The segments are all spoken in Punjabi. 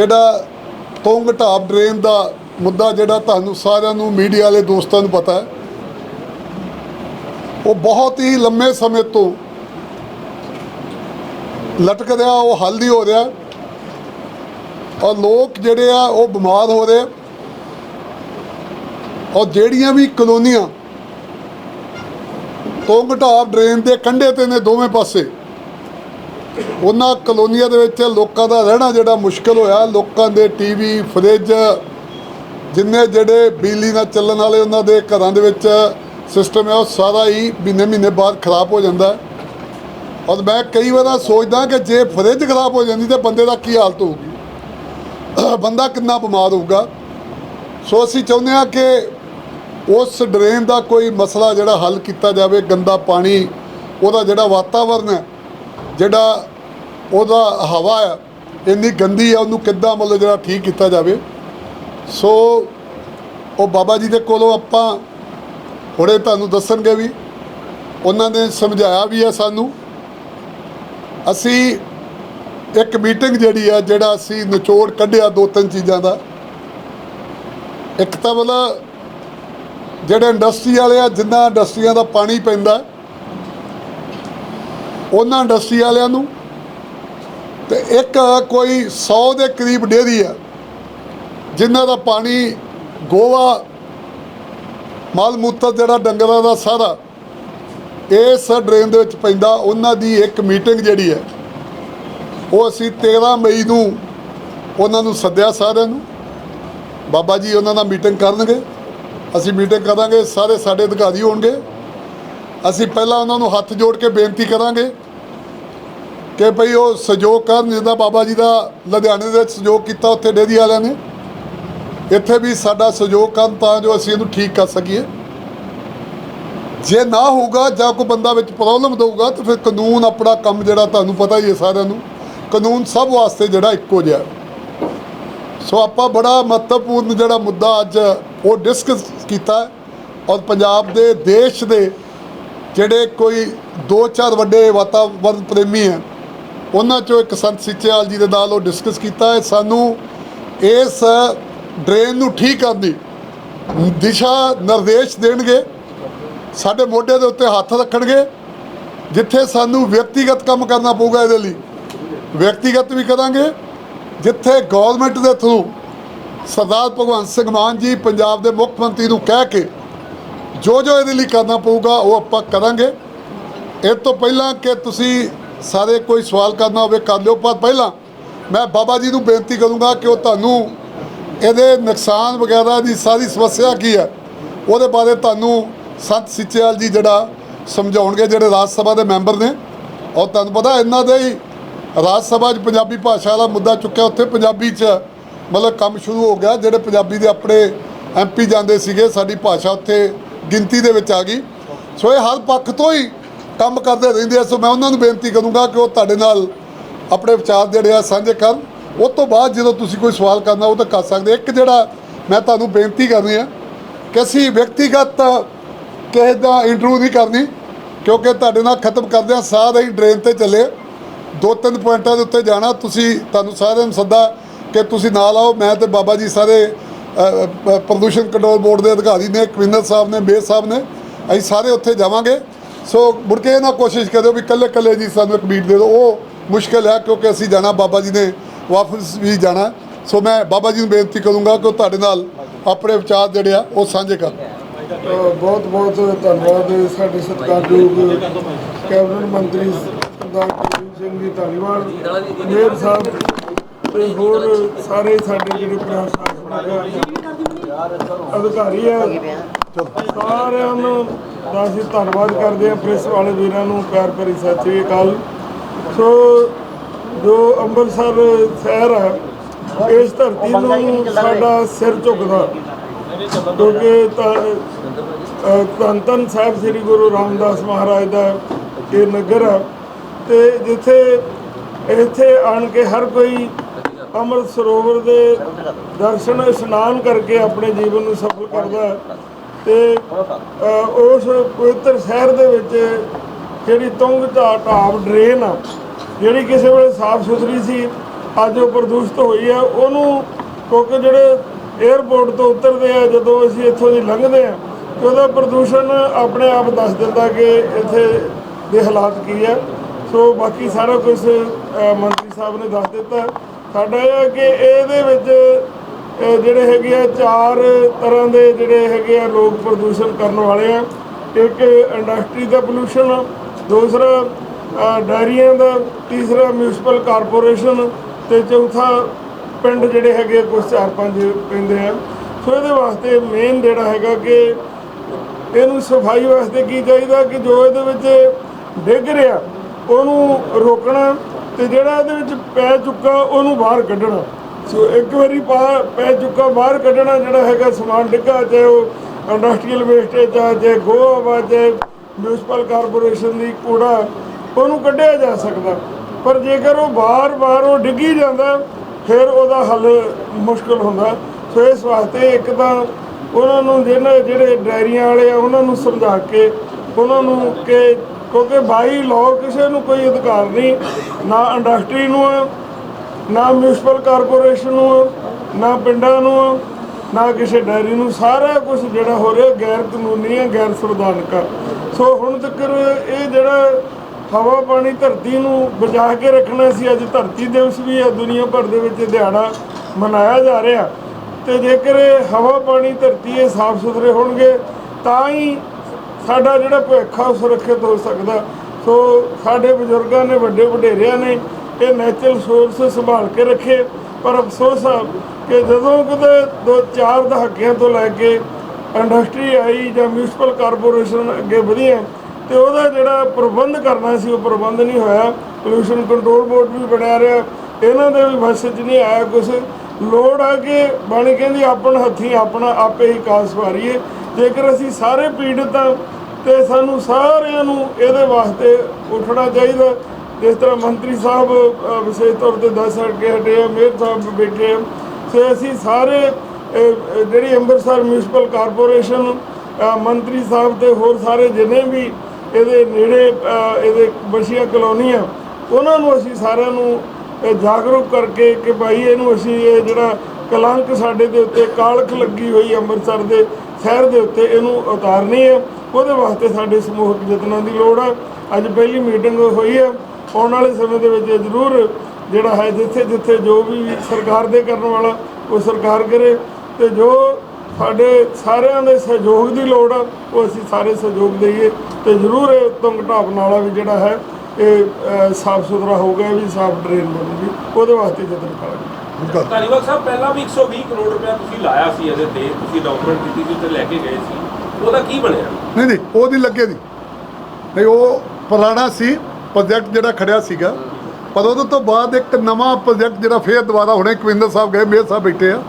ਜਿਹੜਾ ਤੁੰਗ ਢਾਬ ਡਰੇਨ ਦਾ ਮੁੱਦਾ ਜਿਹੜਾ ਤੁਹਾਨੂੰ ਸਾਰਿਆਂ ਨੂੰ, ਮੀਡੀਆ ਵਾਲੇ ਦੋਸਤਾਂ ਨੂੰ ਪਤਾ ਹੈ, ਉਹ ਬਹੁਤ ਹੀ ਲੰਮੇ ਸਮੇਂ ਤੋਂ ਲਟਕ ਰਿਹਾ, ਉਹ ਹੱਲ ਨਹੀਂ ਹੋ ਰਿਹਾ। ਔਰ ਲੋਕ ਜਿਹੜੇ ਆ, ਉਹ ਬਿਮਾਰ ਹੋ ਰਹੇ। ਔਰ ਜਿਹੜੀਆਂ ਵੀ ਕਲੋਨੀਆਂ ਤੁੰਗ ਢਾਬ ਡਰੇਨ ਦੇ ਕੰਢੇ ਤੇ ਨੇ ਦੋਵੇਂ ਪਾਸੇ ਉਹਨਾਂ ਕਲੋਨੀਆਂ ਦੇ ਵਿੱਚ ਲੋਕਾਂ ਦਾ ਰਹਿਣਾ ਜਿਹੜਾ ਮੁਸ਼ਕਲ ਹੋਇਆ, ਲੋਕਾਂ ਦੇ ਟੀਵੀ, ਫਰਿੱਜ, ਜਿੰਨੇ ਜਿਹੜੇ ਬਿਜਲੀ ਨਾਲ ਚੱਲਣ ਵਾਲੇ ਉਹਨਾਂ ਦੇ ਘਰਾਂ ਦੇ ਵਿੱਚ ਸਿਸਟਮ ਹੈ, ਉਹ ਸਾਰਾ ਹੀ ਮਹੀਨੇ ਮਹੀਨੇ ਬਾਅਦ ਖਰਾਬ ਹੋ ਜਾਂਦਾ ਔਰ ਮੈਂ ਕਈ ਵਾਰ ਸੋਚਦਾ ਕਿ ਜੇ ਫਰਿੱਜ ਖਰਾਬ ਹੋ ਜਾਂਦੀ ਤੇ ਬੰਦੇ ਦਾ ਕੀ ਹਾਲਤ ਹੋਊਗੀ? ਬੰਦਾ ਕਿੰਨਾ ਬਿਮਾਰ ਹੋਊਗਾ? ਸੋ ਅਸੀਂ ਚਾਹੁੰਦੇ ਹਾਂ ਕਿ ਉਸ ਡਰੇਨ ਦਾ ਕੋਈ ਮਸਲਾ ਜਿਹੜਾ ਹੱਲ ਕੀਤਾ ਜਾਵੇ, ਗੰਦਾ ਪਾਣੀ, ਉਹਦਾ ਜਿਹੜਾ ਵਾਤਾਵਰਨ ਹੈ ਜਿਹੜਾ ਉਹਦਾ ਹਵਾ ਆ ਇੰਨੀ ਗੰਦੀ ਆ ਉਹਨੂੰ ਕਿੱਦਾਂ ਮਤਲਬ ਜਿਹੜਾ ਠੀਕ ਕੀਤਾ ਜਾਵੇ। ਸੋ ਉਹ ਬਾਬਾ ਜੀ ਦੇ ਕੋਲੋਂ ਆਪਾਂ ਹੁਣੇ ਤੁਹਾਨੂੰ ਦੱਸਣਗੇ ਵੀ ਉਹਨਾਂ ਨੇ ਸਮਝਾਇਆ ਵੀ ਹੈ ਸਾਨੂੰ। ਅਸੀਂ ਇੱਕ ਮੀਟਿੰਗ ਜਿਹੜੀ ਆ ਜਿਹੜਾ ਅਸੀਂ ਨਿਚੋੜ ਕੱਢਿਆ ਦੋ ਤਿੰਨ ਚੀਜ਼ਾਂ ਦਾ। ਇੱਕ ਤਾਂ ਮਤਲਬ ਜਿਹੜੇ ਇੰਡਸਟਰੀ ਵਾਲੇ ਆ, ਜਿੰਨਾ ਇੰਡਸਟਰੀਆਂ ਦਾ ਪਾਣੀ ਪੈਂਦਾ ਉਹਨਾਂ ਇੰਡਸਟਰੀ ਵਾਲਿਆਂ ਨੂੰ। ਤੇ ਇੱਕ ਕੋਈ 100 ਦੇ ਕਰੀਬ ਡੇਅਰੀ ਆ, ਜਿਨ੍ਹਾਂ ਦਾ ਪਾਣੀ ਗੋਵਾ ਮਾਲ ਮੂਤਰ ਜਿਹੜਾ ਡੰਗਰਾਂ ਦਾ ਸਾਰਾ, ਇਸ ਡਰੇਨ ਦੇ ਵਿੱਚ ਪੈਂਦਾ, ਉਹਨਾਂ ਦੀ ਇੱਕ ਮੀਟਿੰਗ ਜਿਹੜੀ ਹੈ, ਉਹ ਅਸੀਂ 13 ਮਈ ਨੂੰ ਉਹਨਾਂ ਨੂੰ ਸੱਦਿਆ ਸਾਰਿਆਂ ਨੂੰ। ਬਾਬਾ ਜੀ ਉਹਨਾਂ ਨਾਲ ਮੀਟਿੰਗ ਕਰਨਗੇ। ਅਸੀਂ ਮੀਟਿੰਗ ਕਰਾਂਗੇ, ਸਾਰੇ ਸਾਡੇ ਅਧਿਕਾਰੀ ਹੋਣਗੇ। ਅਸੀਂ ਪਹਿਲਾਂ ਉਹਨਾਂ ਨੂੰ ਹੱਥ ਜੋੜ ਕੇ ਬੇਨਤੀ ਕਰਾਂਗੇ ਕਿ ਭਈ ਉਹ ਸਹਿਯੋਗ ਕਰਨ, ਜਿੱਦਾਂ ਬਾਬਾ ਜੀ ਦਾ ਲੁਧਿਆਣੇ ਦੇ ਵਿੱਚ ਸਹਿਯੋਗ ਕੀਤਾ, ਉੱਥੇ ਡੇਰੀ ਵਾਲਿਆਂ ਨੇ। ਇੱਥੇ ਵੀ ਸਾਡਾ ਸਹਿਯੋਗ ਕਰਨ ਤਾਂ ਜੋ ਅਸੀਂ ਇਹਨੂੰ ਠੀਕ ਕਰ ਸਕੀਏ। ਜੇ ਨਾ ਹੋਊਗਾ, ਜਾਂ ਕੋਈ ਬੰਦਾ ਵਿੱਚ ਪ੍ਰੋਬਲਮ ਦਊਗਾ, ਤਾਂ ਫਿਰ ਕਾਨੂੰਨ ਆਪਣਾ ਕੰਮ ਜਿਹੜਾ ਤੁਹਾਨੂੰ ਪਤਾ ਹੀ ਹੈ ਸਾਰਿਆਂ ਨੂੰ। ਕਾਨੂੰਨ ਸਭ ਵਾਸਤੇ ਜਿਹੜਾ ਇੱਕੋ ਜਿਹਾ। ਸੋ ਆਪਾਂ ਬੜਾ ਮਹੱਤਵਪੂਰਨ ਜਿਹੜਾ ਮੁੱਦਾ ਅੱਜ ਉਹ ਡਿਸਕਸ ਕੀਤਾ ਔਰ ਪੰਜਾਬ ਦੇ, ਦੇਸ਼ ਦੇ ਜਿਹੜੇ ਕੋਈ ਦੋ ਚਾਰ ਵੱਡੇ ਵਾਤਾਵਰਣ ਪ੍ਰੇਮੀ ਹੈ, ਉਹਨਾਂ ਚੋਂ ਇੱਕ ਸੰਤ ਸਿੱਚੇਵਾਲ ਜੀ ਦੇ ਨਾਲ ਉਹ ਡਿਸਕਸ ਕੀਤਾ ਹੈ। ਸਾਨੂੰ ਇਸ ਡਰੇਨ ਨੂੰ ਠੀਕ ਕਰਨ ਦੀ ਦਿਸ਼ਾ ਨਿਰਦੇਸ਼ ਦੇਣਗੇ। ਸਾਡੇ ਮੋਢੇ ਦੇ ਉੱਤੇ ਹੱਥ ਰੱਖਣਗੇ, ਜਿੱਥੇ ਸਾਨੂੰ ਵਿਅਕਤੀਗਤ ਕੰਮ ਕਰਨਾ ਪਊਗਾ ਇਹਦੇ ਲਈ। ਵਿਅਕਤੀਗਤ ਵੀ ਕਰਾਂਗੇ, ਜਿੱਥੇ ਗਵਰਨਮੈਂਟ ਦੇ ਥਰੂ ਸਰਦਾਰ ਭਗਵੰਤ ਸਿੰਘ ਮਾਨ ਜੀ ਪੰਜਾਬ ਦੇ ਮੁੱਖ ਮੰਤਰੀ ਨੂੰ ਕਹਿ ਕੇ ਜੋ ਜੋ ਇਹਦੇ ਲਈ ਕਰਨਾ ਪਊਗਾ, ਉਹ ਆਪਾਂ ਕਰਾਂਗੇ। ਇਹ ਤੋਂ ਪਹਿਲਾਂ ਕਿ ਤੁਸੀਂ ਸਾਰੇ ਕੋਈ ਸਵਾਲ ਕਰਨਾ ਹੋਵੇ, ਕਰ ਲਿਓ। ਪਰ ਪਹਿਲਾਂ ਮੈਂ ਬਾਬਾ ਜੀ ਨੂੰ ਬੇਨਤੀ ਕਰੂੰਗਾ ਕਿ ਉਹ ਤੁਹਾਨੂੰ ਇਹਦੇ ਨੁਕਸਾਨ ਵਗੈਰਾ ਦੀ ਸਾਰੀ ਸਮੱਸਿਆ ਕੀ ਹੈ, ਉਹਦੇ ਬਾਰੇ ਤੁਹਾਨੂੰ ਸੰਤ ਸਿੱਚੇਵਾਲ ਜੀ ਜਿਹੜਾ ਸਮਝਾਉਣਗੇ, ਜਿਹੜੇ ਰਾਜ ਸਭਾ ਦੇ ਮੈਂਬਰ ਨੇ। ਔਰ ਤੁਹਾਨੂੰ ਪਤਾ ਇਹਨਾਂ ਦੇ ਹੀ ਰਾਜ ਸਭਾ 'ਚ ਪੰਜਾਬੀ ਭਾਸ਼ਾ ਦਾ ਮੁੱਦਾ ਚੁੱਕਿਆ, ਉੱਥੇ ਪੰਜਾਬੀ 'ਚ ਮਤਲਬ ਕੰਮ ਸ਼ੁਰੂ ਹੋ ਗਿਆ, ਜਿਹੜੇ ਪੰਜਾਬੀ ਦੇ ਆਪਣੇ ਐਮਪੀ ਜਾਂਦੇ ਸੀਗੇ, ਸਾਡੀ ਭਾਸ਼ਾ ਉੱਥੇ ਗਿਣਤੀ ਦੇ ਵਿੱਚ ਆ ਗਈ। ਸੋ ਇਹ ਹਰ ਪੱਖ ਤੋਂ ਹੀ ਕੰਮ ਕਰਦੇ ਰਹਿੰਦੇ ਆ। ਸੋ ਮੈਂ ਉਹਨਾਂ ਨੂੰ ਬੇਨਤੀ ਕਰੂੰਗਾ ਕਿ ਉਹ ਤੁਹਾਡੇ ਨਾਲ ਆਪਣੇ ਵਿਚਾਰ ਜਿਹੜੇ ਆ ਸਾਂਝੇ ਕਰਨ। ਉਸ ਤੋਂ ਬਾਅਦ ਜਦੋਂ ਤੁਸੀਂ ਕੋਈ ਸਵਾਲ ਕਰਨਾ ਉਹ ਤਾਂ ਕਰ ਸਕਦੇ ਇੱਕ ਜਿਹੜਾ ਮੈਂ ਤੁਹਾਨੂੰ ਬੇਨਤੀ ਕਰਨੀ ਆ ਕਿ ਅਸੀਂ ਵਿਅਕਤੀਗਤ ਕਿਸੇ ਦਾ ਇੰਟਰਵਿਊ ਨਹੀਂ ਕਰਨੀ, ਕਿਉਂਕਿ ਤੁਹਾਡੇ ਨਾਲ ਖਤਮ ਕਰਦੇ ਆ। ਸਾਰੇ ਹੀ ਡਰੇਨ ਤੇ ਚੱਲੇ ਦੋ ਤਿੰਨ ਪੁਆਇੰਟਾਂ ਦੇ ਉੱਤੇ ਜਾਣਾ। ਤੁਸੀਂ ਤੁਹਾਨੂੰ ਸਾਰਿਆਂ ਨੂੰ ਸੱਦਾ ਕਿ ਤੁਸੀਂ ਨਾਲ ਆਓ। ਮੈਂ ਤੇ ਬਾਬਾ ਜੀ ਸਾਰੇ ਪ੍ਰਦੂਸ਼ਣ ਕੰਟਰੋਲ ਬੋਰਡ ਦੇ ਅਧਿਕਾਰੀ ਨੇ ਕਮਿਸ਼ਨਰ ਸਾਹਿਬ ਨੇ, ਮੇਅਰ ਸਾਹਿਬ ਨੇ, ਅਸੀਂ ਸਾਰੇ ਉੱਥੇ ਜਾਵਾਂਗੇ। ਸੋ ਮੁੜ ਕੇ ਇਹ ਨਾ ਕੋਸ਼ਿਸ਼ ਕਰਿਓ ਵੀ ਇਕੱਲੇ ਇਕੱਲੇ ਜੀ ਸਾਨੂੰ ਇੱਕ ਮੀਟ ਦੇ ਦਿਓ। ਉਹ ਮੁਸ਼ਕਲ ਹੈ ਕਿਉਂਕਿ ਅਸੀਂ ਜਾਣਾ, ਬਾਬਾ ਜੀ ਨੇ ਵਾਪਸ ਵੀ ਜਾਣਾ। ਸੋ ਮੈਂ ਬਾਬਾ ਜੀ ਨੂੰ ਬੇਨਤੀ ਕਰੂੰਗਾ ਕਿ ਉਹ ਤੁਹਾਡੇ ਨਾਲ ਆਪਣੇ ਵਿਚਾਰ ਜਿਹੜੇ ਆ, ਉਹ ਸਾਂਝੇ ਕਰ ਬਹੁਤ ਬਹੁਤ ਧੰਨਵਾਦ ਸਾਡੇ ਸਤਿਕਾਰਯੋਗ ਕੈਬਨਿਟ ਮੰਤਰੀ ਸਰਦਾਰ ਕੁਲਦੀਪ ਸਿੰਘ ਜੀ ਧੰਨਵਾਦ। ਮੇਅਰ ਸਾਹਿਬ, ਤੇ ਹੋਰ ਸਾਰੇ ਸਾਡੇ ਜਿਹੜੇ ਪ੍ਰਸ਼ਾਸਨ ਅਧਿਕਾਰੀ ਆ ਸਾਰਿਆਂ ਨੂੰ ਦਾ ਅਸੀਂ ਧੰਨਵਾਦ ਕਰਦੇ ਹਾਂ ਪ੍ਰੈਸ ਵਾਲੇ ਵੀਰਾਂ ਨੂੰ, ਪਿਆਰ ਭਰੀ ਸਤਿ ਸ੍ਰੀ ਅਕਾਲ। ਸੋ, ਜੋ ਅੰਮ੍ਰਿਤਸਰ ਸ਼ਹਿਰ ਹੈ, ਇਸ ਧਰਤੀ ਨੂੰ ਸਾਡਾ ਸਿਰ ਝੁਕਦਾ ਕਿਉਂਕਿ ਧੰਨ ਧੰਨ ਸਾਹਿਬ ਸ੍ਰੀ ਗੁਰੂ ਰਾਮਦਾਸ ਮਹਾਰਾਜ ਦਾ ਇਹ ਨਗਰ ਹੈ। ਤੇ ਜਿੱਥੇ, ਇੱਥੇ ਆਣ ਕੇ ਹਰ ਕੋਈ ਅੰਮ੍ਰਿਤ ਸਰੋਵਰ ਦੇ ਦਰਸ਼ਨ ਇਸ਼ਨਾਨ ਕਰਕੇ ਆਪਣੇ ਜੀਵਨ ਨੂੰ ਸਫਲ ਕਰਦਾ ਹੈ। ਤੇ ਉਸ ਪਵਿੱਤਰ ਸ਼ਹਿਰ ਦੇ ਵਿੱਚ ਜਿਹੜੀ ਤੁੰਗ ਢਾ- ਢਾਬ ਡਰੇਨ ਆ, ਜਿਹੜੀ ਕਿਸੇ ਵੇਲੇ ਸਾਫ਼ ਸੁਥਰੀ ਸੀ, ਅੱਜ ਉਹ ਪ੍ਰਦੂਸ਼ਿਤ ਹੋਈ ਆ, ਉਹਨੂੰ ਕਿਉਂਕਿ ਜਿਹੜੇ 에ਅਰਪੋਰਟ ਤੋਂ ਉਤਰਦੇ ਆ, ਜਦੋਂ ਅਸੀਂ ਇੱਥੋਂ ਦੀ ਲੰਘਦੇ ਆ, ਤੇ ਉਹਦਾ ਪ੍ਰਦੂਸ਼ਣ ਆਪਣੇ ਆਪ ਦੱਸ ਦਿੰਦਾ ਕਿ ਇੱਥੇ ਦੇ ਹਾਲਾਤ ਕੀ ਹੈ ਸੋ ਬਾਕੀ ਸਾਰਾ ਕੁਝ ਮੰਤਰੀ ਸਾਹਿਬ ਨੇ ਦੱਸ ਦਿੱਤਾ। ਸਾਡਾ ਇਹ ਹੈ ਕਿ ਇਹਦੇ ਵਿੱਚ ਜਿਹੜੇ ਹੈਗੇ ਆ ਚਾਰ ਤਰ੍ਹਾਂ ਦੇ ਜਿਹੜੇ ਹੈਗੇ ਆ ਲੋਕ ਪ੍ਰਦੂਸ਼ਣ ਕਰਨ ਵਾਲੇ ਆ। ਇੱਕ ਇੰਡਸਟਰੀ ਦਾ ਪੋਲੂਸ਼ਨ ਦੂਸਰਾ ਡਾਇਰੀਆਂ ਦਾ, ਤੀਸਰਾ ਮਿਊਨਿਸਪਲ ਕਾਰਪੋਰੇਸ਼ਨ ਤੇ ਚੌਥਾ ਪਿੰਡ ਜਿਹੜੇ ਹੈਗੇ ਕੁਝ ਚਾਰ ਪੰਜ ਪੈਂਦੇ ਆ। ਸੋ ਇਹਦੇ ਵਾਸਤੇ ਮੇਨ ਜਿਹੜਾ ਹੈਗਾ ਕਿ ਇਹਨੂੰ ਸਫ਼ਾਈ ਵਾਸਤੇ ਕੀ ਚਾਹੀਦਾ ਕਿ ਜੋ ਇਹਦੇ ਵਿੱਚ ਡਿੱਗ ਰਿਹਾ, ਉਹਨੂੰ ਰੋਕਣਾ ਤੇ ਜਿਹੜਾ ਇਹਦੇ ਵਿੱਚ ਪੈ ਚੁੱਕਾ ਉਹਨੂੰ ਬਾਹਰ ਕੱਢਣਾ। ਸੋ ਇੱਕ ਵਾਰੀ ਪਾ- ਪੈ ਚੁੱਕਾ ਬਾਹਰ ਕੱਢਣਾ ਜਿਹੜਾ ਹੈਗਾ ਸਮਾਨ ਡਿੱਗਾ, ਚਾਹੇ ਉਹ ਇੰਡਸਟਰੀਅਲ ਵੇਸਟੇਜ ਆ ਚਾਹੇ ਗੋਆ ਵਾ ਚਾਹੇ ਮਿਊਨਿਸਪਲ ਕਾਰਪੋਰੇਸ਼ਨ ਦੀ ਕੂੜਾ, ਉਹਨੂੰ ਕੱਢਿਆ ਜਾ ਸਕਦਾ। ਪਰ ਜੇਕਰ ਉਹ ਬਾਰ-ਬਾਰ ਉਹ ਡਿੱਗੀ ਜਾਂਦਾ, ਫਿਰ ਉਹਦਾ ਹੱਲ ਮੁਸ਼ਕਲ ਹੁੰਦਾ। ਸੋ ਇਸ ਵਾਸਤੇ ਇੱਕ ਤਾਂ ਉਹਨਾਂ ਨੂੰ ਜਿਹਨਾਂ ਜਿਹੜੇ ਡਾਇਰੀਆਂ ਵਾਲੇ ਆ, ਉਹਨਾਂ ਨੂੰ ਸਮਝਾ ਕੇ, ਉਹਨਾਂ ਨੂੰ ਕਿ ਕਿਉਂਕਿ ਬਾਈ ਲਾਅ ਕਿਸੇ ਨੂੰ ਕੋਈ ਅਧਿਕਾਰ ਨਹੀਂ, ਨਾ ਇੰਡਸਟਰੀ ਨੂੰ, ਨਾ ਮਿਊਨਿਸਪਲ ਕਾਰਪੋਰੇਸ਼ਨ ਨੂੰ, ਨਾ ਪਿੰਡਾਂ ਨੂੰ, ਨਾ ਕਿਸੇ ਡਾਇਰੀ ਨੂੰ, ਸਾਰਾ ਕੁਝ ਜਿਹੜਾ ਹੋ ਰਿਹਾ ਗੈਰ ਕਾਨੂੰਨੀ ਹੈ ਗੈਰ ਸੰਵਿਧਾਨਕ ਆ। ਸੋ ਹੁਣ ਤੱਕ ਇਹ ਜਿਹੜਾ ਹਵਾ, ਪਾਣੀ, ਧਰਤੀ ਨੂੰ ਬਚਾ ਕੇ ਰੱਖਣਾ ਸੀ, ਅੱਜ ਧਰਤੀ ਦਿਵਸ ਵੀ ਹੈ ਦੁਨੀਆ ਭਰ ਦੇ ਵਿੱਚ ਦਿਹਾੜਾ ਮਨਾਇਆ ਜਾ ਰਿਹਾ। ਤੇ ਜੇਕਰ ਇਹ ਹਵਾ, ਪਾਣੀ, ਧਰਤੀ ਇਹ ਸਾਫ਼ ਸੁਥਰੇ ਹੋਣਗੇ, ਤਾਂ ਹੀ ਸਾਡਾ ਜਿਹੜਾ ਭਵਿੱਖ ਆ, ਉਹ ਸੁਰੱਖਿਅਤ ਹੋ ਸਕਦਾ। ਸੋ ਸਾਡੇ ਬਜ਼ੁਰਗਾਂ ਨੇ, ਵੱਡੇ ਵਡੇਰਿਆਂ ਨੇ ਇਹ ਨੈਚੁਰਲ ਸੋਰਸ ਸੰਭਾਲ ਕੇ ਰੱਖੇ। ਪਰ ਅਫਸੋਸ ਆ ਕਿ ਜਦੋਂ ਕਿਤੇ ਦੋ ਚਾਰ ਦਹਾਕਿਆਂ ਤੋਂ ਲੈ ਕੇ ਇੰਡਸਟਰੀ ਆਈ ਜਾਂ ਮਿਊਨਿਸਪਲ ਕਾਰਪੋਰੇਸ਼ਨ ਅੱਗੇ ਵਧੀਆਂ ਤੇ ਉਹਦਾ ਜਿਹੜਾ ਪ੍ਰਬੰਧ ਕਰਨਾ ਸੀ, ਉਹ ਪ੍ਰਬੰਧ ਨਹੀਂ ਹੋਇਆ। ਪੋਲੂਸ਼ਨ ਕੰਟਰੋਲ ਬੋਰਡ ਵੀ ਬਣਿਆ ਰਿਹਾ। ਇਹਨਾਂ ਦੇ ਵੀ ਵਸ 'ਚ ਨਹੀਂ ਆਇਆ ਕੁਝ ਲੋੜ ਆ ਕਿ ਬਣ ਕਹਿੰਦੀ, ਆਪਣ ਹੱਥੀਂ ਆਪਣਾ ਆਪੇ ਹੀ ਕਾਸ ਵਾਰੀਏ। ਜੇਕਰ ਅਸੀਂ ਸਾਰੇ ਪੀੜਤ ਹਾਂ ਤੇ ਸਾਨੂੰ ਸਾਰਿਆਂ ਨੂੰ ਇਹਦੇ ਵਾਸਤੇ ਉੱਠਣਾ ਚਾਹੀਦਾ। ਜਿਸ ਤਰ੍ਹਾਂ ਮੰਤਰੀ ਸਾਹਿਬ ਵਿਸ਼ੇਸ਼ ਤੌਰ ਤੇ ਦੱਸ ਕੇ ਹਟੇ ਆ ਮੇਅਰ ਸਾਹਿਬ ਬੈਠੇ ਆ। ਤੇ ਅਸੀਂ ਸਾਰੇ ਜਿਹੜੀ ਅੰਮ੍ਰਿਤਸਰ ਮਿਊਨਿਸਪਲ ਕਾਰਪੋਰੇਸ਼ਨ ਮੰਤਰੀ ਸਾਹਿਬ ਤੇ ਹੋਰ ਸਾਰੇ ਜਿੰਨੇ ਵੀ ਇਹਦੇ ਨੇੜੇ ਅ, ਇਹਦੇ ਬਸ਼ੀਆਂ ਕਲੋਨੀਆਂ ਉਹਨਾਂ ਨੂੰ ਅਸੀਂ ਸਾਰਿਆਂ ਨੂੰ ਜਾਗਰੂਕ ਕਰਕੇ ਕਿ ਭਾਈ ਇਹਨੂੰ ਅਸੀਂ ਇਹ ਜਿਹੜਾ ਕਲੰਕ ਸਾਡੇ ਦੇ ਉੱਤੇ ਕਾਲਖ ਲੱਗੀ ਹੋਈ ਅੰਮ੍ਰਿਤਸਰ ਦੇ ਸ਼ਹਿਰ ਦੇ ਉੱਤੇ ਇਹਨੂੰ ਉਤਾਰਨੀ ਹੈ। ਉਹਦੇ ਵਾਸਤੇ ਸਾਡੇ ਸਮੂਹਕ ਯਤਨਾਂ ਦੀ ਲੋੜ ਹੈ। ਅੱਜ ਪਹਿਲੀ ਮੀਟਿੰਗ ਹੋਈ ਹੈ। ਆਉਣ ਵਾਲੇ ਸਮੇਂ ਦੇ ਵਿੱਚ ਜ਼ਰੂਰ ਜਿਹੜਾ ਹੈ, ਜਿੱਥੇ ਜਿੱਥੇ ਜੋ ਵੀ ਸਰਕਾਰ ਦੇ ਕਰਨ ਵਾਲਾ, ਉਹ ਸਰਕਾਰ ਕਰੇ। ਤੇ ਜੋ ਸਾਡੇ ਸਾਰਿਆਂ ਦੇ ਸਹਿਯੋਗ ਦੀ ਲੋੜ ਆ ਉਹ ਅਸੀਂ ਸਾਰੇ ਸਹਿਯੋਗ ਦਈਏ। ਤੇ ਜ਼ਰੂਰ ਇਹ ਉੱਤਮ ਘਟਾਪ ਨਾਲਾ ਵੀ ਜਿਹੜਾ ਹੈ, ਇਹ ਸਾਫ਼ ਸੁਥਰਾ ਹੋਊਗਾ ਵੀ, ਸਾਫ਼ ਡਰੇਨ ਬਣੂਗੀ ਉਹਦੇ ਵਾਸਤੇ ਯਤਨ ਕਰਾਂਗੇ। ਬਿਲਕੁਲ। ਧਾਲੀਵਾਲ ਸਾਹਿਬ ਪਹਿਲਾਂ ਵੀ 120 ਕਰੋੜ ਰੁਪਇਆ ਤੁਸੀਂ ਲਾਇਆ ਸੀ ਇਹਦੇ ਤੇ ਤੁਸੀਂ ਡਾਕੂਮੈਂਟ ਦਿੱਤੀ ਸੀ ਤੇ ਲੈ ਕੇ ਗਏ ਸੀ। ਉਹਦਾ ਕੀ ਬਣਿਆ? ਨਹੀਂ ਨਹੀਂ ਉਹ ਨਹੀਂ ਲੱਗੇ ਨਹੀਂ ਨਹੀਂ ਉਹ ਪੁਰਾਣਾ ਸੀ ਪ੍ਰੋਜੈਕਟ ਜਿਹੜਾ ਖੜਿਆ ਸੀਗਾ। ਪਰ ਉਹਦੇ ਤੋਂ ਬਾਅਦ ਇੱਕ ਨਵਾਂ ਪ੍ਰੋਜੈਕਟ ਜਿਹੜਾ ਫੇਰ ਦੁਬਾਰਾ ਹੁਣੇ ਕਵਿੰਦਰ ਸਾਹਿਬ ਗਏ ਮੇਅਰ ਸਾਹਿਬ ਬੈਠੇ ਆ।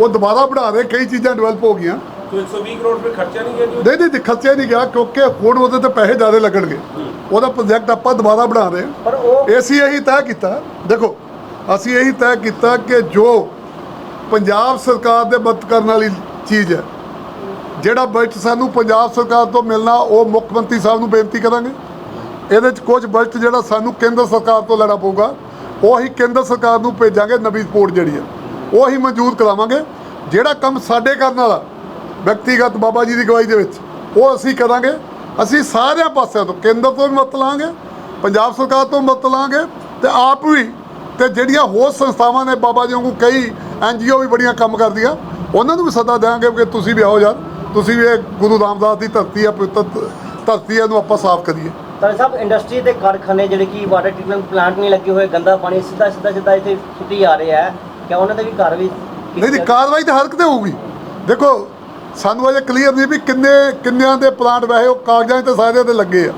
ਉਹ ਦੁਬਾਰਾ ਬਣਾ ਰਹੇ ਕਈ ਚੀਜ਼ਾਂ ਡਿਵੈਲਪ ਹੋ ਗਈਆਂ। ਤੋ 120 ਕਰੋੜ ਰੁਪਏ ਖਰਚਾ ਨਹੀਂ ਗਿਆ ਜੀ ਨਹੀਂ ਨਹੀਂ ਖਰਚਿਆ ਨਹੀਂ ਗਿਆ ਕਿਉਂਕਿ ਹੁਣ ਉਹਦੇ ਤੇ ਪੈਸੇ ਜ਼ਿਆਦਾ ਲੱਗਣਗੇ। ਉਹਦਾ ਪ੍ਰੋਜੈਕਟ ਆਪਾਂ ਦੁਬਾਰਾ ਬਣਾ ਰਹੇ ਪਰ ਉਹ ਇਹੀ ਤੈਅ ਕੀਤਾ। ਦੇਖੋ ਅਸੀਂ ਇਹੀ ਤੈਅ ਕੀਤਾ ਕਿ ਜੋ ਪੰਜਾਬ ਸਰਕਾਰ ਦੇ ਮਦਦ ਕਰਨ ਵਾਲੀ ਚੀਜ਼ ਹੈ, ਜਿਹੜਾ ਬਜਟ ਸਾਨੂੰ ਪੰਜਾਬ ਸਰਕਾਰ ਤੋਂ ਮਿਲਣਾ, ਉਹ ਮੁੱਖ ਮੰਤਰੀ ਸਾਹਿਬ ਨੂੰ ਬੇਨਤੀ ਕਰਾਂਗੇ। ਇਹਦੇ 'ਚ ਕੁਝ ਬਜਟ ਜਿਹੜਾ ਸਾਨੂੰ ਕੇਂਦਰ ਸਰਕਾਰ ਤੋਂ ਲੈਣਾ ਪਊਗਾ, ਉਹ ਅਸੀਂ ਕੇਂਦਰ ਸਰਕਾਰ ਨੂੰ ਭੇਜਾਂਗੇ, ਨਵੀਂ ਰਿਪੋਰਟ ਜਿਹੜੀ ਹੈ। ਉਹ ਅਸੀਂ ਮਨਜ਼ੂਰ ਕਰਾਵਾਂਗੇ। ਜਿਹੜਾ ਕੰਮ ਸਾਡੇ ਕਰਨ ਵਾਲਾ, ਵਿਅਕਤੀਗਤ ਬਾਬਾ ਜੀ ਦੀ ਗਵਾਹੀ ਦੇ ਵਿੱਚ, ਉਹ ਅਸੀਂ ਕਰਾਂਗੇ। ਅਸੀਂ ਸਾਰਿਆਂ ਪਾਸਿਆਂ ਤੋਂ ਕੇਂਦਰ ਤੋਂ ਵੀ ਮਦਦ ਲਾਂਗੇ, ਪੰਜਾਬ ਸਰਕਾਰ ਤੋਂ ਮਦਦ ਲਾਂਗੇ ਤੇ ਆਪ ਵੀ ਤੇ ਜਿਹੜੀਆਂ ਹੋਰ ਸੰਸਥਾਵਾਂ ਨੇ ਬਾਬਾ ਜੀ ਵਾਂਗੂ ਕਈ ਐਨਜੀਓ ਵੀ ਬੜੀਆਂ ਕੰਮ ਕਰਦੀਆਂ ਉਹਨਾਂ ਨੂੰ ਵੀ ਸੱਦਾ ਦੇਵਾਂਗੇ ਕਿ ਤੁਸੀਂ ਵੀ ਆਓ ਯਾਰ ਤੁਸੀਂ ਵੀ ਇਹ ਗੁਰੂ ਰਾਮਦਾਸ ਦੀ ਧਰਤੀ ਆ ਪਵਿੱਤਰ ਧਰਤੀ ਆ, ਇਹਨੂੰ ਆਪਾਂ ਸਾਫ਼ ਕਰੀਏ। ਤਾਂ ਸਾਹਿਬ ਇੰਡਸਟਰੀ ਦੇ ਕਾਰਖਾਨੇ ਜਿਹੜੇ ਕਿ ਵਾਟਰ ਟ੍ਰੀਟਮੈਂਟ ਪਲਾਂਟ ਨਹੀਂ ਲੱਗੇ ਹੋਏ ਗੰਦਾ ਪਾਣੀ ਸਿੱਧਾ ਸਿੱਧਾ ਸਿੱਧਾ ਇੱਥੇ ਸੁੱਟੀ ਆ ਰਿਹਾ ਹੈ ਕਿ ਉਹਨਾਂ ਦੇ ਵੀ ਘਰ ਵੀ ਨਹੀਂ ਨਹੀਂ ਕਾਰਵਾਈ ਤਾਂ ਹਰ ਕਿਤੇ ਹੋਊਗੀ। ਦੇਖੋ ਸਾਨੂੰ ਅਜੇ ਕਲੀਅਰ ਨਹੀਂ ਵੀ ਕਿੰਨੇ ਕਿੰਨਿਆਂ ਦੇ ਪਲਾਂਟ ਵੈਸੇ ਉਹ ਕਾਗਜ਼ਾਂ ਤਾਂ ਸਾਰਿਆਂ ਦੇ ਲੱਗੇ ਆ।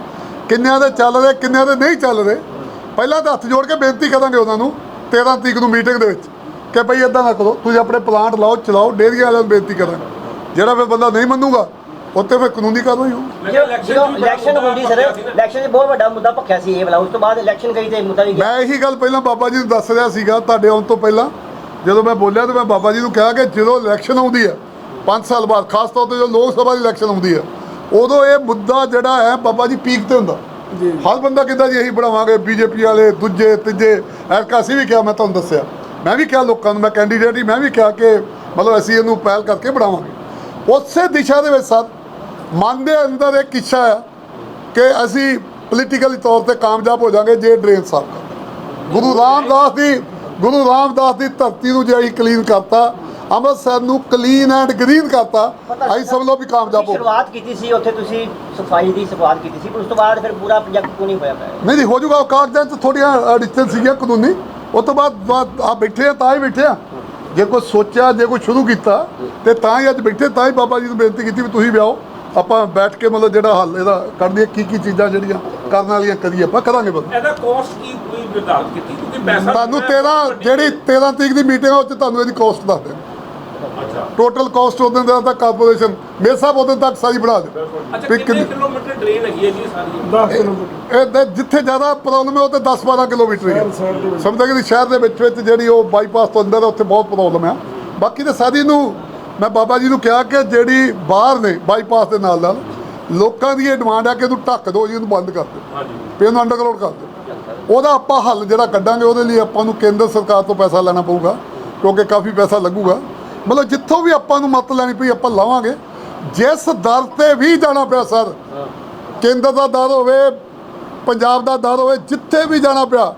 ਕਿੰਨਿਆਂ ਦੇ ਚੱਲ ਰਹੇ ਕਿੰਨਿਆਂ ਦੇ ਨਹੀਂ ਚੱਲ ਰਹੇ। ਪਹਿਲਾਂ ਤਾਂ ਹੱਥ ਜੋੜ ਕੇ ਬੇਨਤੀ ਕਰਾਂਗੇ ਉਹਨਾਂ ਨੂੰ 13 ਤਰੀਕ ਨੂੰ ਮੀਟਿੰਗ ਦੇ ਵਿੱਚ ਕਿ ਭਈ ਇਦਾਂ ਨਾ ਕਰੋ ਤੁਸੀਂ ਆਪਣੇ ਪਲਾਂਟ ਲਾਓ ਚਲਾਓ ਡੇਅਰੀਆਂ ਵਾਲਿਆਂ ਨੂੰ ਬੇਨਤੀ ਕਰਾਂਗੇ ਜਿਹੜਾ ਫਿਰ ਬੰਦਾ ਨਹੀਂ ਮੰਨੂਗਾ ਉੱਤੇ ਫਿਰ ਕਾਨੂੰਨੀ ਕਾਰਵਾਈ ਹੋਊ ਮੈਂ ਕਿਹਾ election ਜਦੋਂ ਚ ਵੀ ਬੜਾ ਇਲੈਕਸ਼ਨ ਹੁੰਦੀ ਸਰ। ਇਲੈਕਸ਼ਨ 'ਚ ਬਹੁਤ ਵੱਡਾ ਮੁੱਦਾ ਭੱਖਿਆ ਸੀ ਇਹ ਵਾਲਾ ਉਸ ਤੋਂ ਬਾਅਦ ਇਲੈਕਸ਼ਨ ਗਈ ਤੇ ਮੁੱਦਾ ਵੀ ਗਿਆ ਮੈਂ ਇਹੀ ਗੱਲ ਪਹਿਲਾਂ ਬਾਬਾ ਜੀ ਨੂੰ ਦੱਸ ਰਿਹਾ ਸੀਗਾ ਤੁਹਾਡੇ ਆਉਣ ਤੋਂ ਪਹਿਲਾਂ ਜਦੋਂ ਮੈਂ ਬੋਲਿਆ ਤੇ ਮੈਂ ਬਾਬਾ ਜੀ ਨੂੰ ਕਿਹਾ ਕਿ ਜਦੋਂ ਇਲੈਕਸ਼ਨ ਆਉਂਦੀ ਹੈ 5 ਸਾਲ ਬਾਅਦ ਖਾਸ ਤੌਰ ਤੇ ਜਦੋਂ ਲੋਕ ਸਭਾ ਦੀ ਇਲੈਕਸ਼ਨ ਆਉਂਦੀ ਹੈ ਉਦੋਂ ਇਹ ਮੁੱਦਾ ਜਿਹੜਾ ਹੈ ਬਾਬਾ ਜੀ ਪੀਕ ਤੇ ਹੁੰਦਾ ਜੀ। ਹਰ ਬੰਦਾ ਕਹਿੰਦਾ ਜੀ ਅਸੀਂ ਬਣਾਵਾਂਗੇ ਬੀਜੇਪੀ ਵਾਲੇ, ਦੂਜੇ, ਤੀਜੇ। ਐਰਕਾ ਅਸੀਂ ਵੀ ਕਿਹਾ, ਮੈਂ ਤੁਹਾਨੂੰ ਦੱਸਿਆ। ਮੈਂ ਵੀ ਕਿਹਾ ਲੋਕਾਂ ਨੂੰ, ਮੈਂ ਕੈਂਡੀਡੇਟ ਹੀ, ਮੈਂ ਵੀ ਕਿਹਾ ਕਿ ਮਤਲਬ ਅਸੀਂ ਇਹਨੂੰ ਪਹਿਲ ਕਰਕੇ ਬਣਾਵਾਂਗੇ। ਉਸੇ ਦਿਸ਼ਾ ਦੇ ਵਿੱਚ ਸਰ, ਮਨ ਦੇ ਅੰਦਰ ਇੱਕ ਇੱਛਾ ਹੈ ਕਿ ਅਸੀਂ ਪੋਲੀਟੀਕਲੀ ਤੌਰ ਤੇ ਕਾਮਯਾਬ ਹੋ ਜਾਾਂਗੇ ਜੇ ਡਰੇਨ ਸਾਫ਼ ਕਰ ਗੁਰੂ ਰਾਮਦਾਸ ਦੀ, ਗੁਰੂ ਰਾਮਦਾਸ ਦੀ ਧਰਤੀ ਨੂੰ ਜੇ ਅਸੀਂ ਕਲੀਨ ਕਰਤਾ ਅੰਮ੍ਰਿਤਸਰ ਨੂੰ ਕਲੀਨ ਐਂਡ ਗ੍ਰੀਨ ਕਰਤਾ। ਅਸੀਂ ਸਭ ਲੋਕ ਵੀ ਕਾਮਯਾਬ ਹੋ। ਸ਼ੁਰੂਆਤ ਕੀਤੀ ਸੀ ਉੱਥੇ ਤੁਸੀਂ ਸਫ਼ਾਈ ਦੀ ਸ਼ੁਰੂਆਤ ਕੀਤੀ ਸੀ ਪਰ ਉਸ ਤੋਂ ਬਾਅਦ ਫਿਰ ਪੂਰਾ ਪ੍ਰੋਜੈਕਟ ਕਿਉਂ ਨਹੀਂ ਹੋਇਆ ਪਿਆ? ਨਹੀਂ ਨਹੀਂ ਹੋ ਜਾਊਗਾ ਉਹ ਕਾਗਜ਼ਾਂ 'ਚ ਥੋੜੀਆਂ ਅੜਿੱਚਨ ਸੀਗੀਆਂ ਕਾਨੂੰਨੀ। ਉਸ ਤੋਂ ਬਾਅਦ ਆ ਬੈਠੇ ਆ ਤਾਂ ਹੀ ਬੈਠੇ ਆ। ਜੇ ਕੋਈ ਸੋਚਿਆ ਜੇ ਕੋਈ ਸ਼ੁਰੂ ਕੀਤਾ ਤੇ ਤਾਂ ਹੀ ਅੱਜ ਬੈਠੇ ਤਾਂ ਹੀ ਬਾਬਾ ਜੀ ਨੂੰ ਬੇਨਤੀ ਕੀਤੀ ਵੀ ਤੁਸੀਂ ਵੀ ਆਓ। ਆਪਾਂ ਬੈਠ ਕੇ ਮਤਲਬ ਜਿਹੜਾ ਹੱਲ ਇਹਦਾ ਕੱਢਦੇ ਕੀ ਕੀ ਚੀਜ਼ਾਂ ਜਿਹੜੀਆਂ ਕਰਨ ਵਾਲੀਆਂ ਕਰੀਏ ਆਪਾਂ ਕਰਾਂਗੇ ਬੰਦਾ ਇਹਦਾ ਕਾਸਟ ਕੀ ਕੋਈ ਨਿਰਧਾਰਿਤ ਕੀਤੀ? ਕਿਉਂਕਿ ਪੈਸਾ ਤੁਹਾਨੂੰ ਕਿੰਨਾ ਹੈ, 13 ਜਿਹੜੀ 13 ਤਰੀਕ ਦੀ ਮੀਟਿੰਗ ਆ ਉਹ 'ਚ ਤੁਹਾਨੂੰ ਇਹਦੀ ਕਾਸਟ ਦੱਸ ਦੇ ਟੋਟਲ ਕਾਸਟ ਉਹਦੇ ਦਾ ਤਾਂ ਕਾਰਪੋਰੇਸ਼ਨ ਮੇਰੇ ਸਾਹਿਬ ਉਹਦੇ ਤੱਕ ਸਾਰੀ ਬਣਾ ਦੇ ਅੱਛਾ ਕਿੰਨੇ ਕਿਲੋਮੀਟਰ ਡਰੇਨ ਹੈਗੀ ਹੈ ਜੀ ਸਾਰੀ? 10 ਕਿਲੋਮੀਟਰ। ਇਹ ਤੇ ਜਿੱਥੇ ਜ਼ਿਆਦਾ ਪ੍ਰੋਬਲਮ ਹੈ ਉਹ ਤੇ 10 12 ਕਿਲੋਮੀਟਰ ਹੀ ਹੈ। ਸਮਝਦਾ ਕਿ ਸ਼ਹਿਰ ਦੇ ਵਿੱਚ ਵਿੱਚ ਜਿਹੜੀ ਉਹ ਬਾਈਪਾਸ ਤੋਂ ਅੰਦਰ ਹੈ, ਉੱਥੇ ਬਹੁਤ ਪ੍ਰੋਬਲਮ ਹੈ। ਬਾਕੀ ਤੇ ਸਾਡੀ ਨੂੰ ਮੈਂ ਬਾਬਾ ਜੀ ਨੂੰ ਕਿਹਾ ਕਿ ਜਿਹੜੀ ਬਾਹਰ ਨੇ ਬਾਈਪਾਸ ਦੇ ਨਾਲ ਨਾਲ ਲੋਕਾਂ ਦੀ ਇਹ ਡਿਮਾਂਡ ਹੈ ਕਿ ਇਹਨੂੰ ਢੱਕ ਦਿਓ ਜੀ ਇਹਨੂੰ ਬੰਦ ਕਰ ਦਿਓ। ਹਾਂਜੀ। ਵੀ ਇਹਨੂੰ ਅੰਡਰਗਰਾਉਂਡ ਕਰ ਦਿਓ। ਉਹਦਾ ਆਪਾਂ ਹੱਲ ਜਿਹੜਾ ਕੱਢਾਂਗੇ ਉਹਦੇ ਲਈ ਆਪਾਂ ਨੂੰ ਕੇਂਦਰ ਸਰਕਾਰ ਤੋਂ ਪੈਸਾ ਲੈਣਾ ਪਊਗਾ ਕਿਉਂਕਿ ਕਾਫੀ ਪੈਸਾ ਲੱਗੂਗਾ। ਮਤਲਬ ਜਿੱਥੋਂ ਵੀ ਆਪਾਂ ਨੂੰ ਮਤ ਲੈਣੀ ਪਈ ਆਪਾਂ ਲਾਵਾਂਗੇ। ਜਿਸ ਦਰ ਤੇ ਵੀ ਜਾਣਾ ਪਿਆ ਸਰ ਕੇਂਦਰ ਦਾ ਦਰ ਹੋਵੇ ਪੰਜਾਬ ਦਾ ਦਰ ਹੋਵੇ ਜਿੱਥੇ ਵੀ ਜਾਣਾ ਪਿਆ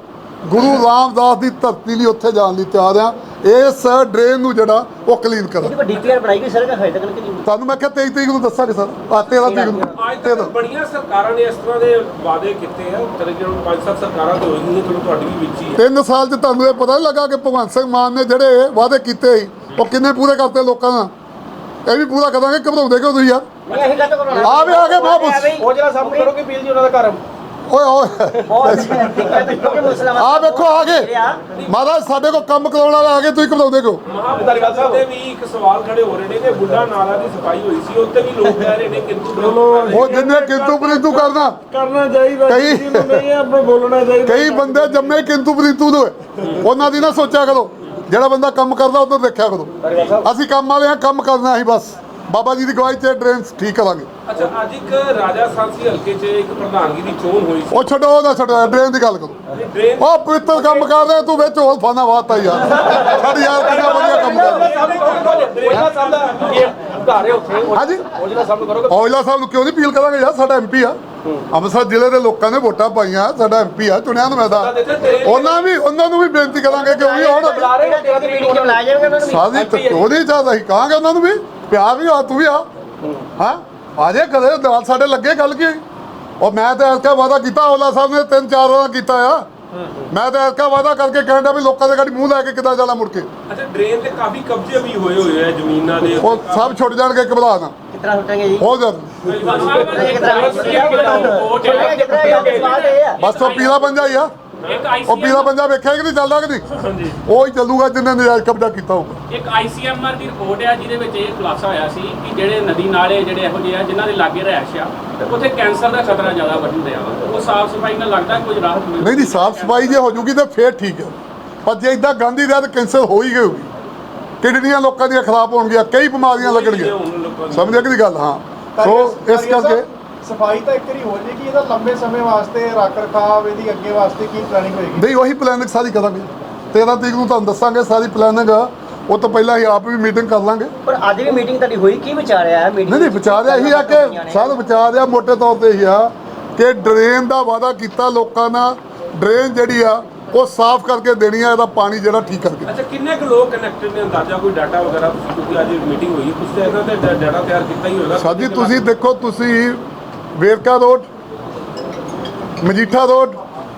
ਗੁਰੂ ਰਾਮਦਾਸ ਦੀ ਧਰਤੀ ਲਈ ਉੱਥੇ ਜਾਣ ਲਈ ਤਿਆਰ ਆ। ਇਸ ਡਰੇਨ ਨੂੰ ਜਿਹੜਾ ਉਹ ਕਲੀਨ ਕਰਾਂ। ਵੱਡੀ ਡੀਪੀਆਰ ਬਣਾਈ ਗਈ ਸਰ ਹਜੇ ਤੱਕ ਨਹੀਂ ਤੁਹਾਨੂੰ ਮੈਂ ਕਿਹਾ 23 ਤਰੀਕ ਨੂੰ ਦੱਸਾਂਗੇ ਸਰ। ਆ 13 ਤਰੀਕ ਨੂੰ। ਅੱਜ 13 ਤੱਕ ਬੜੀਆਂ ਸਰਕਾਰਾਂ ਨੇ ਇਸ ਤਰ੍ਹਾਂ ਦੇ ਵਾਅਦੇ ਕੀਤੇ ਆ। ਚਲੇ ਜਿਹੜੇ ਪੰਜ ਸੱਤ ਸਰਕਾਰਾਂ ਤੇ ਹੋਈਆਂ ਚਲੋ ਤੁਹਾਡੀ ਵੀ ਵਿੱਚ ਹੀ ਹੈ ਤਿੰਨ ਸਾਲ 'ਚ ਤੁਹਾਨੂੰ ਇਹ ਪਤਾ ਨੀ ਲੱਗਾ ਕਿ ਭਗਵੰਤ ਸਿੰਘ ਮਾਨ ਨੇ ਜਿਹੜੇ ਵਾਅਦੇ ਕੀਤੇ ਸੀ ਉਹ ਕਿੰਨੇ ਪੂਰੇ ਕਰਤੇ ਲੋਕਾਂ ਦਾ ਇਹ ਵੀ ਪੂਰਾ ਕਰਾਂਗੇ ਘਬਰਾਉਂਦੇ ਕਿਉਂ ਤੁਸੀਂ ਯਾਰ? ਕੱਟ ਕਰਾਉਣਾ ਆ ਵੀ ਆ ਗਏ। ਉਹ ਜਿਹੜਾ ਸਾਹਮਣੇ ਕਰੋਗੇ ਬਿੱਲ ਜੀ ਉਹਨਾਂ ਦਾ ਘਰ। ਓਏ ਓਏ। ਆ ਵੇਖੋ ਆ ਗਏ। ਮਹਾਰਾਜ ਸਾਡੇ ਕੋਲ ਕੰਮ ਕਰਾਉਣ ਵਾਲੇ ਆ ਗਏ ਤੁਸੀਂ ਘਬਰਾਉਂਦੇ ਕਿਉਂ? ਮਹਾਪੁਰਸ਼ਾਂ ਤੇ ਵੀ ਇੱਕ ਸਵਾਲ ਖੜੇ ਹੋ ਰਹੇ ਨੇ ਕਿ ਬੁੱਢਾ ਨਾਲਾ ਦੀ ਸਫ਼ਾਈ ਹੋਈ ਸੀ ਉੱਤੇ ਵੀ ਲੋਕ ਕਹਿ ਰਹੇ ਨੇ ਕਿੰਤੂ ਪਰੰਤੂ ਉਹ ਜਿੰਨੇ ਕਿੰਤੂ ਪਰਿੰਤੂ ਕਰਨਾ। ਕਰਨਾ ਚਾਹੀਦਾ ਕਈ- ਜੀ ਨੂੰ ਨਹੀਂ ਆਪਣੇ ਬੋਲਣਾ ਚਾਹੀਦਾ। ਕਈ ਬੰਦੇ ਜੰਮੇ ਕਿੰਤੂ ਪਰਿੰਤੂ ਦੇ। ਉਹਨਾਂ ਦੀ ਨਾ ਸੋਚਿਆ ਕਰੋ। ਜਿਹੜਾ ਬੰਦਾ ਕੰਮ ਕਰਦਾ ਉਧਰ ਦੇਖਿਆ ਕਰੋ। ਅਸੀਂ ਕੰਮ ਵਾਲੇ ਆ ਕੰਮ ਕਰਨਾ ਅਸੀਂ ਬਸ। ਬਾਬਾ ਜੀ ਦੀ ਗਵਾਹੀ ਤੇ ਡਰੇਨਸ ਠੀਕ ਕਰਾਂਗੇ। ਅੱਛਾ ਅੱਜ ਇੱਕ ਰਾਜਾ ਸਾਂਸੀ ਹਲਕੇ 'ਚ ਇੱਕ ਪ੍ਰਧਾਨਗੀ ਦੀ ਚੋਣ ਹੋਈ ਸੀ। ਉਹ ਛੱਡੋ ਉਹਦਾ ਛੱਡੋ ਡਰੇਨ ਦੀ ਗੱਲ ਕਰੋ। ਡਰੇਨ ਉਹ ਪਵਿੱਤਰ ਕੰਮ ਕਰ ਰਿਹਾ ਤੂੰ ਵਿੱਚ ਹੋਰ ਫਾਨਾ ਵਾਤਾ ਯਾਰ। ਛੱਡ ਯਾਰ ਕਿੰਨਾ ਵਧੀਆ ਕੰਮ ਕਰ। ਰਿਹਾ ਹਾਂਜੀ? ਔਜਲਾ ਸਾਹਿਬ ਨੂੰ ਕਿਉਂ ਨਹੀਂ ਅਪੀਲ ਕਰਾਂਗੇ ਯਾਰ ਸਾਡਾ ਐਮਪੀ ਆ। ਅੰਮ੍ਰਿਤਸਰ ਜ਼ਿਲ੍ਹੇ ਦੇ ਲੋਕਾਂ ਨੇ ਵੋਟਾਂ ਪਾਈਆਂ ਸਾਡਾ ਐਮਪੀ ਆ ਚੁਣਿਆ ਨੂੰ ਮੈਦਾ ਉਹਨਾਂ ਵੀ ਉਹਨਾਂ ਨੂੰ ਵੀ ਬੇਨਤੀ ਕਰਾਂਗੇ ਕਿ ਉਹ ਵੀ ਨੂੰ। ਸਾਡੀ ਉਹਦੀ ਚਾਹਦਾ ਅਸੀਂ ਕਹਾਂਗੇ ਉਹਨਾਂ ਨੂੰ ਵੀ ਪਿਆਰ ਵੀ ਆ ਤੂੰ ਵੀ ਆ। ਹਾਂ। ਆ ਜੇ ਕਦੇ ਨਾਲ ਸਾਡੇ ਲੱਗੇ ਗੱਲ ਕੀ? ਉਹ ਮੈਂ ਤਾਂ ਐਸਕਾ ਵਾਦਾ ਕੀਤਾ ਔਲਾ ਸਾਹਿਬ ਨੇ ਤਿੰਨ ਚਾਰ ਵਾਰ ਕੀਤਾ ਆ। ਮੈਂ ਤਾਂ ਐਸਕਾ ਵਾਦਾ ਕਰਕੇ ਕਹਿੰਦਾ ਵੀ ਲੋਕਾਂ ਦੇ ਗਾੜੀ ਮੂੰਹ ਲੈ ਕੇ ਕਿੱਦਾਂ ਜਾਣਾ ਮੁੜ ਕੇ। ਅੱਛਾ ਡਰੇਨ ਤੇ ਕਾਫੀ ਕਬਜ਼ੇ ਵੀ ਹੋਏ ਹੋਏ ਆ ਜ਼ਮੀਨਾਂ ਦੇ ਉਹ ਸਭ ਛੁੱਟ ਜਾਣਗੇ ਘਬਰਾ ਨਾ ਬਸ ਉਹ ਪੀਲਾ ਪੰਜਾ ਹੀ ਆ। ਉਹ ਪੀਲਾ ਪੰਜਾ ਵੇਖਿਆ ਕਿ ਨਹੀਂ ਚੱਲਦਾ ਕਿ ਨਹੀਂ? ਉਹ ਹੀ ਚੱਲੂਗਾ ਜਿੰਨੇ ਨਜਾਇਜ਼ ਕਬਜ਼ਾ ਕੀਤਾ ਹੋਊਗਾ। ਇੱਕ ਆਈਸੀਐਮਆਰ ਦੀ ਰਿਪੋਰਟ ਆ ਜਿਹਦੇ ਵਿੱਚ ਇਹ ਖੁਲਾਸਾ ਹੋਇਆ ਸੀ ਕਿ ਜਿਹੜੇ ਨਦੀ ਨਾਲੇ ਜਿਹੜੇ ਇਹੋ ਜਿਹੇ ਆ ਜਿਨ੍ਹਾਂ ਦੇ ਲਾਗੇ ਰਹਿਸ਼ ਆ ਉੱਥੇ ਕੈਂਸਰ ਦਾ ਖਤਰਾ ਜ਼ਿਆਦਾ ਵੱਧਦਾ ਆ। ਉਹ ਸਾਫ਼ ਸਫ਼ਾਈ ਨਾਲ ਲੱਗਦਾ ਕੁਝ ਰਾਹਤ ਨਹੀਂ ਨਹੀਂ ਸਾਫ਼ ਸਫ਼ਾਈ ਜੇ ਹੋ ਜੂਗੀ ਤਾਂ ਫੇਰ ਠੀਕ ਹੈ। ਪਰ ਜੇ ਇਦਾਂ ਗਾਂਧੀ ਦਾ ਤਾਂ ਕੈਂਸਰ ਹੋ ਹੀ ਗਈ ਹੋਊਗੀ ਕਿਡਨੀਆਂ ਲੋਕਾਂ ਦੀਆਂ ਖਰਾਬ ਹੋਣਗੀਆਂ ਕਈ ਬਿਮਾਰੀਆਂ ਲੱਗਣਗੀਆਂ। ਸਮਝਿਆ ਕਿ ਗੱਲ? ਹਾਂ। ਸੋ ਇਸ ਕਰਕੇ ਸਫ਼ਾਈ ਤਾਂ ਇੱਕ ਵਾਰੀ ਹੋ ਜਾਏਗੀ ਇਹਦਾ ਲੰਬੇ ਸਮੇਂ ਵਾਸਤੇ ਰੱਖ ਰਖਾਵ ਇਹਦੀ ਅੱਗੇ ਵਾਸਤੇ ਕੀ ਪਲਾਨਿੰਗ ਹੋਏਗੀ? ਨਹੀਂ ਉਹੀ ਪਲਾਨਿੰਗ ਸਾਰੀ ਕਰਾਂਗੇ। 13 ਤਰੀਕ ਨੂੰ ਤੁਹਾਨੂੰ ਦੱਸਾਂਗੇ ਸਾਰੀ ਪਲਾਨਿੰਗ ਉਹ ਤੋਂ ਪਹਿਲਾਂ ਹੀ ਆਪ ਵੀ ਮੀਟਿੰਗ ਕਰ ਲਾਂਗੇ। ਪਰ ਅੱਜ ਵੀ ਮੀਟਿੰਗ ਤੁਹਾਡੀ ਹੋਈ ਕੀ ਵਿਚਾਰਿਆ ਹੈ ਮੀਟਿੰਗ ਨਹੀਂ ਨਹੀਂ ਵਿਚਾਰ ਇਹੀ ਆ ਕਿ ਸਾਰੇ ਵਿਚਾਰ ਆ ਮੋٹے ਤੌਰ ਤੇ ਇਹੀ ਆ ਕਿ ਡਰੇਨ ਦਾ ਵਾਅਦਾ ਕੀਤਾ ਲੋਕਾਂ ਨਾਲ। ਡਰੇਨ ਜਿਹੜੀ ਆ ਉਹ ਸਾਫ਼ ਕਰਕੇ ਦੇਣੀ ਆ ਇਹਦਾ ਪਾਣੀ ਜਿਹੜਾ ਠੀਕ ਕਰਕੇ। ਅੱਛਾ ਕਿੰਨੇ ਕੁ ਲੋਕ ਕਨੈਕਟਡ ਨੇ ਅੰਦਾਜ਼ਾ ਕੋਈ ਡਾਟਾ ਵਗੈਰਾ? ਕਿਉਂਕਿ ਅੱਜ ਮੀਟਿੰਗ ਹੋਈ ਕੁਝ ਤਾਂ ਇਹਨਾਂ ਤੇ ਡਾਟਾ ਤਿਆਰ ਕੀਤਾ ਹੀ ਹੋਵੇਗਾ ਸਾਜੀ ਤੁਸੀਂ ਦੇਖੋ ਤੁਸੀਂ Verka road Majitha road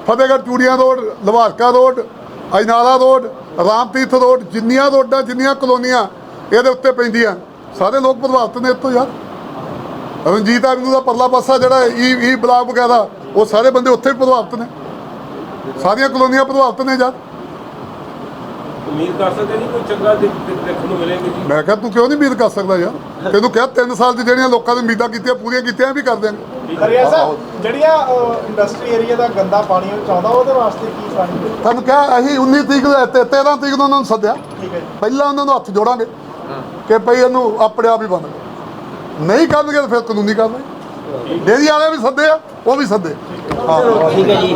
Fatehgarh Churian road ਲਵਾਰਕਾ road Ajnala road Ramtirath road ਜਿੰਨੀਆਂ ਰੋਡਾਂ ਜਿੰਨੀਆਂ ਕਲੋਨੀਆਂ ਇਹਦੇ ਉੱਤੇ ਪੈਂਦੀਆਂ। ਸਾਰੇ ਲੋਕ ਪ੍ਰਭਾਵਿਤ ਨੇ ਇੱਥੋਂ ਯਾਰ। ਰਣਜੀਤ ਐਵਨਿਊ ਦਾ ਪਰਲਾ ਪਾਸਾ ਜਿਹੜਾ ਈ ਈ ਬਲਾਕ ਵਗੈਰਾ ਉਹ ਸਾਰੇ ਬੰਦੇ ਉੱਥੇ ਵੀ ਪ੍ਰਭਾਵਿਤ ਨੇ। ਸਾਰੀਆਂ ਕਲੋਨੀਆਂ ਪ੍ਰਭਾਵਿਤ ਨੇ ਯਾਰ। ਉਮੀਦ ਕਰ ਸਕਦੇ ਨਹੀਂ ਕੋਈ ਚੰਗਾ ਦੇਖ- ਦੇਖ- ਦੇਖਣ ਨੂੰ ਮਿਲੇਗਾ ਜੀ। ਮੈਂ ਕਿਹਾ ਤੂੰ ਕਿਉਂ ਨਹੀਂ ਉਮੀਦ ਕਰ ਸਕਦਾ ਯਾਰ? ਤੈਨੂੰ ਕਿਹਾ 3 ਸਾਲ 'ਚ ਜਿਹੜੀਆਂ ਲੋਕਾਂ ਨੇ ਉਮੀਦਾਂ ਕੀਤੀਆਂ ਪੂਰੀਆਂ ਕੀਤੀਆਂ ਵੀ ਕਰ ਦਿਆਂਗੇ ਹਰਿਆ ਸਾਹਿਬ ਜਿਹੜੀਆਂ ਇੰਡਸਟਰੀ ਏਰੀਆ ਦਾ ਗੰਦਾ ਪਾਣੀ ਉਹ ਚਾਹੁੰਦਾ ਉਹਦੇ ਵਾਸਤੇ ਕੀ ਹੋਏਗੀ ਤੁਹਾਨੂੰ ਕਿਹਾ ਅਸੀਂ 19 ਤਰੀਕ ਨੂੰ ਤੇ 13 ਤਰੀਕ ਨੂੰ ਉਹਨਾਂ ਨੂੰ ਸੱਦਿਆ। ਠੀਕ ਹੈ ਜੀ। ਪਹਿਲਾਂ ਉਹਨਾਂ ਨੂੰ ਹੱਥ ਜੋੜਾਂਗੇ ਕਿ ਭਈ ਇਹਨੂੰ ਆਪਣੇ ਆਪ ਹੀ ਬੰਦ ਨਹੀਂ ਕਰਨਗੇ ਤਾਂ ਫਿਰ ਕਾਨੂੰਨੀ ਕਾਰਵਾਈ। ਡੇਰੀ ਵਾਲੇ ਵੀ ਸੱਦੇ ਆ ਉਹ ਵੀ ਸੱਦੇ। ਠੀਕ ਹੈ ਜੀ।